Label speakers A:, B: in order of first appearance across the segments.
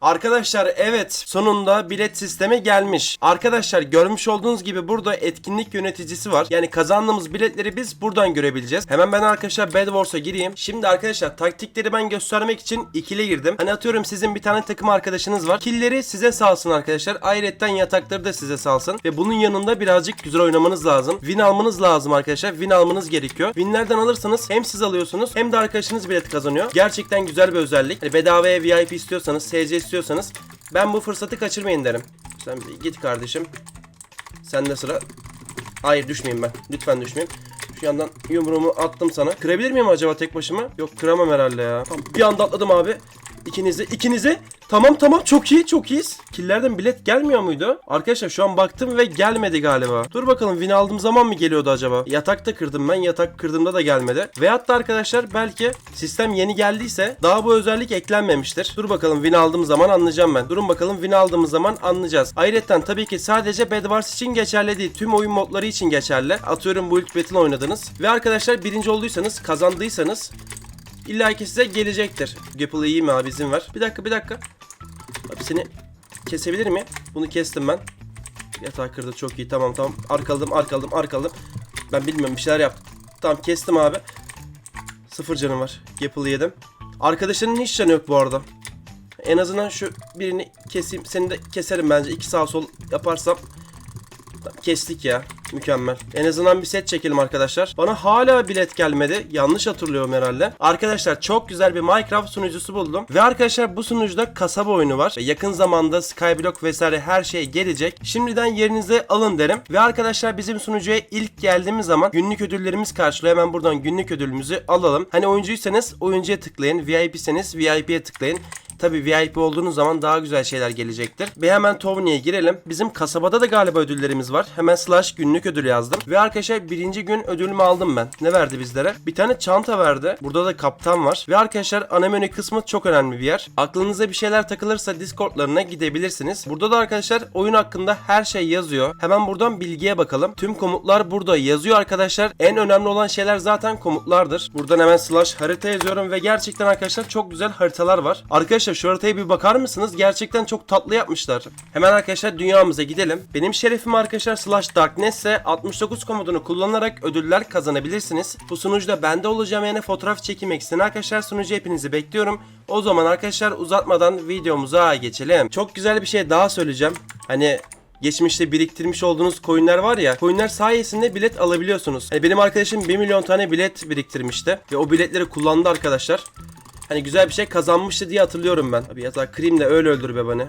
A: Arkadaşlar evet sonunda bilet sistemi gelmiş. Arkadaşlar görmüş olduğunuz gibi burada etkinlik yöneticisi var. Yani kazandığımız biletleri biz buradan görebileceğiz. Hemen ben arkadaşlar Bed Wars'a gireyim. Şimdi arkadaşlar taktikleri ben göstermek için ikili girdim. Hani atıyorum sizin bir tane takım arkadaşınız var. Killleri size salsın arkadaşlar. Ayrıca yatakları da size salsın. Ve bunun yanında birazcık güzel oynamanız lazım. Win almanız lazım arkadaşlar. Win almanız gerekiyor. Winlerden alırsanız hem siz alıyorsunuz hem de arkadaşınız bilet kazanıyor. Gerçekten güzel bir özellik. Hani bedavaya VIP istiyorsanız, SC istiyorsanız ben bu fırsatı kaçırmayın derim. Sen git kardeşim. Sende sıra. Hayır düşmeyeyim ben. Lütfen düşmeyeyim. Şu yandan yumruğumu attım sana. Kırabilir miyim acaba tek başıma? Yok kıramam herhalde ya. Tamam, bir anda atladım abi. İkinizi, ikinizi. Tamam tamam çok iyi çok iyiyiz. Killerden bilet gelmiyor muydu? Arkadaşlar şu an baktım ve gelmedi galiba. Dur bakalım win aldığım zaman mı geliyordu acaba? Yatak da kırdım ben. Yatak kırdığımda da gelmedi. Veyahut da arkadaşlar belki sistem yeni geldiyse daha bu özellik eklenmemiştir. Dur bakalım win aldığım zaman anlayacağım ben. Durun bakalım win aldığımız zaman anlayacağız. Ayrıca tabii ki sadece Bed Wars için geçerli değil. Tüm oyun modları için geçerli. Atıyorum Build Battle oynadınız. Ve arkadaşlar birinci olduysanız kazandıysanız İlla ki size gelecektir. Gapple iyi mi abi izin ver. Bir dakika bir dakika. Abi seni kesebilir mi? Bunu kestim ben. Yatağı kırdı çok iyi tamam tamam. Arkaladım arkaladım arkaladım. Ben bilmiyorum bir şeyler yaptım. Tamam kestim abi. Sıfır canım var. Gapple'ı yedim. Arkadaşının hiç canı yok bu arada. En azından şu birini keseyim. Seni de keserim bence. İki sağ sol yaparsam. Tamam, Kestik ya. Mükemmel. En azından bir set çekelim arkadaşlar. Bana hala bilet gelmedi. Yanlış hatırlıyorum herhalde. Arkadaşlar çok güzel bir Minecraft sunucusu buldum. Ve arkadaşlar bu sunucuda kasaba oyunu var. Yakın zamanda Skyblock vesaire her şey gelecek. Şimdiden yerinize alın derim. Ve arkadaşlar bizim sunucuya ilk geldiğimiz zaman günlük ödüllerimiz karşılıyor. Hemen buradan günlük ödülümüzü alalım. Hani oyuncuysanız oyuncuya tıklayın. VIP'seniz VIP'ye tıklayın. Tabi VIP olduğunuz zaman daha güzel şeyler gelecektir. Ve hemen Tony'ye girelim. Bizim kasabada da galiba ödüllerimiz var. Hemen slash günlük ödül yazdım. Ve arkadaşlar birinci gün ödülümü aldım ben. Ne verdi bizlere? Bir tane çanta verdi. Burada da kaptan var. Ve arkadaşlar ana kısmı çok önemli bir yer. Aklınıza bir şeyler takılırsa Discord'larına gidebilirsiniz. Burada da arkadaşlar oyun hakkında her şey yazıyor. Hemen buradan bilgiye bakalım. Tüm komutlar burada yazıyor arkadaşlar. En önemli olan şeyler zaten komutlardır. Buradan hemen slash harita yazıyorum ve gerçekten arkadaşlar çok güzel haritalar var. Arkadaşlar şu haritaya bir bakar mısınız? Gerçekten çok tatlı yapmışlar. Hemen arkadaşlar dünyamıza gidelim. Benim şerefim arkadaşlar slash darkness ise 69 komutunu kullanarak ödüller kazanabilirsiniz. Bu sunucuda bende olacağım yani fotoğraf çekmek isteyen arkadaşlar sunucu hepinizi bekliyorum. O zaman arkadaşlar uzatmadan videomuza geçelim. Çok güzel bir şey daha söyleyeceğim. Hani geçmişte biriktirmiş olduğunuz coinler var ya coinler sayesinde bilet alabiliyorsunuz. Hani benim arkadaşım 1 milyon tane bilet biriktirmişti ve o biletleri kullandı arkadaşlar. Hani güzel bir şey kazanmıştı diye hatırlıyorum ben. Abi yatağı kırayım da öyle öldür be beni.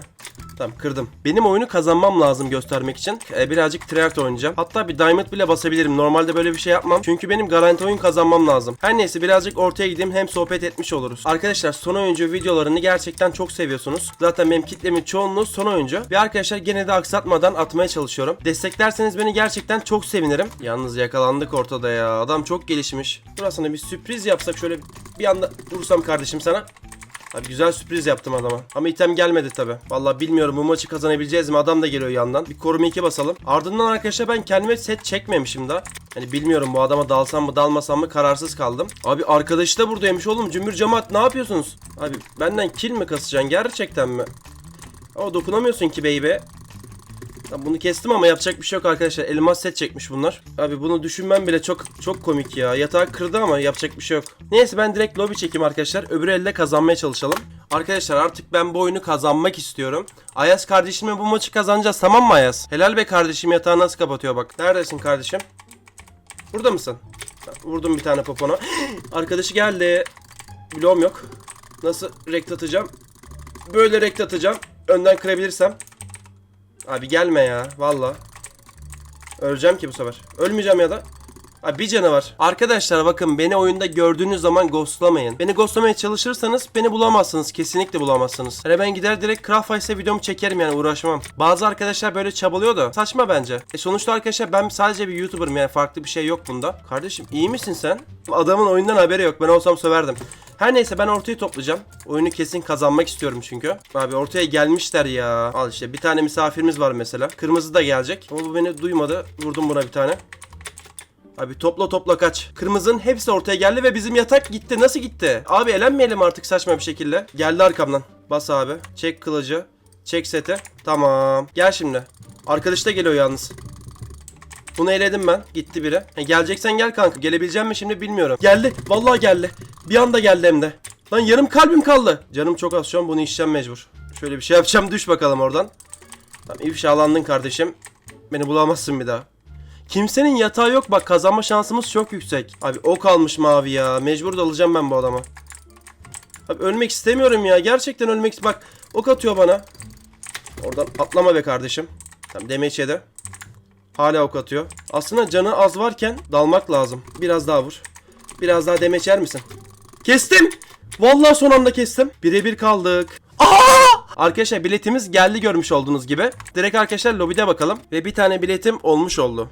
A: Tamam kırdım. Benim oyunu kazanmam lazım göstermek için. Ee, birazcık tryhard oynayacağım. Hatta bir diamond bile basabilirim. Normalde böyle bir şey yapmam. Çünkü benim garanti oyun kazanmam lazım. Her neyse birazcık ortaya gideyim hem sohbet etmiş oluruz. Arkadaşlar son oyuncu videolarını gerçekten çok seviyorsunuz. Zaten benim kitlemin çoğunluğu son oyuncu. Ve arkadaşlar gene de aksatmadan atmaya çalışıyorum. Desteklerseniz beni gerçekten çok sevinirim. Yalnız yakalandık ortada ya. Adam çok gelişmiş. Burasına bir sürpriz yapsak şöyle bir anda vursam kardeşim sana. Abi güzel sürpriz yaptım adama. Ama item gelmedi tabi. Vallahi bilmiyorum bu maçı kazanabileceğiz mi? Adam da geliyor yandan. Bir koruma 2 basalım. Ardından arkadaşlar ben kendime set çekmemişim daha. Hani bilmiyorum bu adama dalsam mı dalmasam mı kararsız kaldım. Abi arkadaşı da buradaymış oğlum. Cümbür cemaat ne yapıyorsunuz? Abi benden kill mi kasacaksın gerçekten mi? O dokunamıyorsun ki baby. Ya bunu kestim ama yapacak bir şey yok arkadaşlar. Elmas set çekmiş bunlar. Abi bunu düşünmem bile çok çok komik ya. Yatağı kırdı ama yapacak bir şey yok. Neyse ben direkt lobby çekeyim arkadaşlar. Öbür elde kazanmaya çalışalım. Arkadaşlar artık ben bu oyunu kazanmak istiyorum. Ayaz kardeşimle bu maçı kazanacağız tamam mı Ayaz? Helal be kardeşim yatağı nasıl kapatıyor bak. Neredesin kardeşim? Burada mısın? Vurdum bir tane popona. Arkadaşı geldi. Bloğum yok. Nasıl rekt atacağım? Böyle rekt atacağım. Önden kırabilirsem. Abi gelme ya valla. Öleceğim ki bu sefer. Ölmeyeceğim ya da. Abi bir canı var. Arkadaşlar bakın beni oyunda gördüğünüz zaman ghostlamayın. Beni ghostlamaya çalışırsanız beni bulamazsınız. Kesinlikle bulamazsınız. Hani ben gider direkt Craft Ice'e videomu çekerim yani uğraşmam. Bazı arkadaşlar böyle çabalıyor da saçma bence. E sonuçta arkadaşlar ben sadece bir YouTuber'ım yani farklı bir şey yok bunda. Kardeşim iyi misin sen? Adamın oyundan haberi yok. Ben olsam söverdim. Her neyse ben ortayı toplayacağım. Oyunu kesin kazanmak istiyorum çünkü. Abi ortaya gelmişler ya. Al işte bir tane misafirimiz var mesela. Kırmızı da gelecek. Bu beni duymadı. Vurdum buna bir tane. Abi topla topla kaç. Kırmızının hepsi ortaya geldi ve bizim yatak gitti. Nasıl gitti? Abi elenmeyelim artık saçma bir şekilde. Geldi arkamdan. Bas abi. Çek kılıcı. Çek seti. Tamam. Gel şimdi. Arkadaş da geliyor yalnız. Bunu eledim ben. Gitti biri. E, geleceksen gel kanka. Gelebileceğim mi şimdi bilmiyorum. Geldi. Vallahi geldi. Bir anda geldi hem de. Lan yarım kalbim kaldı. Canım çok az şu an bunu içeceğim mecbur. Şöyle bir şey yapacağım. Düş bakalım oradan. Tamam ifşalandın kardeşim. Beni bulamazsın bir daha. Kimsenin yatağı yok bak kazanma şansımız çok yüksek. Abi ok almış mavi ya. Mecbur da alacağım ben bu adama. Abi ölmek istemiyorum ya. Gerçekten ölmek Bak ok atıyor bana. Oradan atlama be kardeşim. Tamam damage yedi. Hala ok atıyor. Aslında canı az varken dalmak lazım. Biraz daha vur. Biraz daha damage yer misin? Kestim. Vallahi son anda kestim. Birebir kaldık. Aa! Arkadaşlar biletimiz geldi görmüş olduğunuz gibi. Direkt arkadaşlar lobide bakalım. Ve bir tane biletim olmuş oldu.